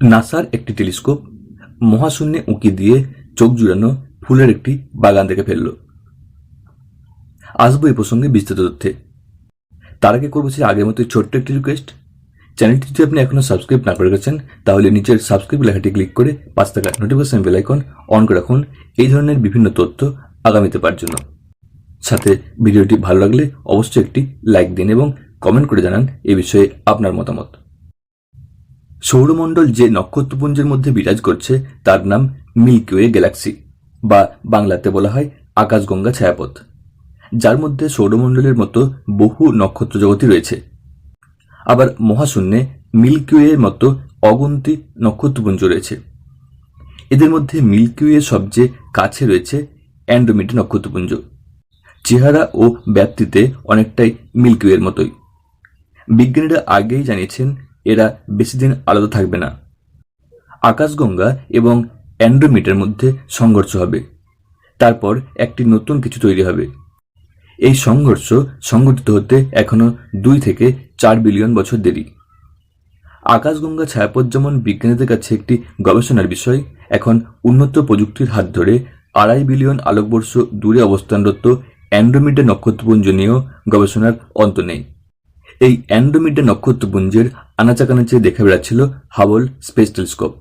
নাসার একটি টেলিস্কোপ মহাশূন্যে উঁকি দিয়ে চোখ জুড়ানো ফুলের একটি বাগান দেখে ফেলল। আসব এই প্রসঙ্গে বিস্তৃত তথ্যে। তার আগে করব সেই আগের মতো ছোট্ট একটি রিকোয়েস্ট চ্যানেলটি যদি আপনি এখনও সাবস্ক্রাইব না করে গেছেন, তাহলে নিচের সাবস্ক্রাইব লেখাটি ক্লিক করে পাঁচ থাকা নোটিফিকেশন বেল আইকন অন করে রাখুন। এই ধরনের বিভিন্ন তথ্য আগামীতে পাওয়ার জন্য। সাথে ভিডিওটি ভালো লাগলে অবশ্যই একটি লাইক দিন এবং কমেন্ট করে জানান এ বিষয়ে আপনার মতামত। সৌরমণ্ডল যে নক্ষত্রপুঞ্জের মধ্যে বিরাজ করছে, তার নাম মিল্কিওয়ে গ্যালাক্সি, বা বাংলাতে বলা হয় আকাশগঙ্গা ছায়াপথ, যার মধ্যে সৌরমণ্ডলের মতো বহু নক্ষত্র জগতই রয়েছে। আবার মহাশূন্যে মিল্কিওয়ের মতো অগন্তি নক্ষত্রপুঞ্জ রয়েছে। এদের মধ্যে মিল্কিওয়ে সবচেয়ে কাছে রয়েছে অ্যান্ড্রোমিড নক্ষত্রপুঞ্জ। চেহারা ও ব্যাপ্তিতে অনেকটাই মিল্কিওয়ের মতোই। বিজ্ঞানীরা আগেই জানিয়েছেন এরা বেশি দিন আলাদা থাকবে না। আকাশগঙ্গা এবং অ্যান্ড্রোমিটের মধ্যে সংঘর্ষ হবে। তারপর একটি নতুন কিছু তৈরি হবে। এই সংঘর্ষ সংঘটিত হতে এখনও দুই থেকে চার বিলিয়ন বছর দেরি। আকাশগঙ্গা ছায়াপথ যেমন বিজ্ঞানীদের কাছে একটি গবেষণার বিষয়, এখন উন্নত প্রযুক্তির হাত ধরে আড়াই বিলিয়ন আলোকবর্ষ দূরে অবস্থানরত অ্যান্ড্রোমিডা নক্ষত্রপুঞ্জ নিয়েও গবেষণার অন্ত নেই। এই অ্যান্ড্রোমিডা নক্ষত্রপুঞ্জের আনাচাকানাচে দেখা বেড়াচ্ছিল হাবল স্পেস টেলিস্কোপ।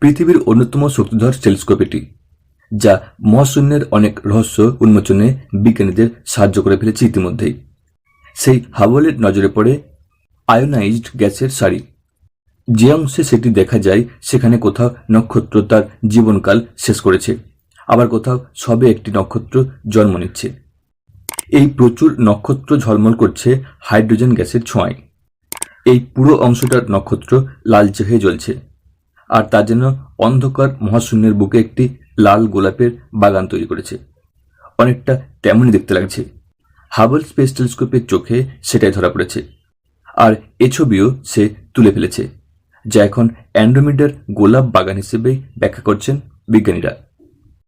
পৃথিবীর অন্যতম শক্তিধর টেলিস্কোপ এটি, যা মহাশূন্যের অনেক রহস্য উন্মোচনে বিজ্ঞানীদের সাহায্য করে ফেলেছে ইতিমধ্যেই। সেই হাবলের নজরে পড়ে আয়োনাইজড গ্যাসের সারি। যে অংশে সেটি দেখা যায়, সেখানে কোথাও নক্ষত্র তার জীবনকাল শেষ করেছে। আবার কোথাও সবে একটি নক্ষত্র জন্ম নিচ্ছে। এই প্রচুর নক্ষত্র ঝলমল করছে হাইড্রোজেন গ্যাসের ছোঁয়ায়। এই পুরো অংশটার নক্ষত্র লালচে হয়ে জ্বলছে। আর তা যেন অন্ধকার মহাশূন্যের বুকে একটি লাল গোলাপের বাগান তৈরি করেছে। অনেকটা তেমনই দেখতে লাগছে। হাবল স্পেস টেলিস্কোপের চোখে সেটাই ধরা পড়েছে। আর এ ছবিও সে তুলে ফেলেছে, যা এখন অ্যান্ড্রোমিডার গোলাপ বাগান হিসেবেই ব্যাখ্যা করছেন বিজ্ঞানীরা।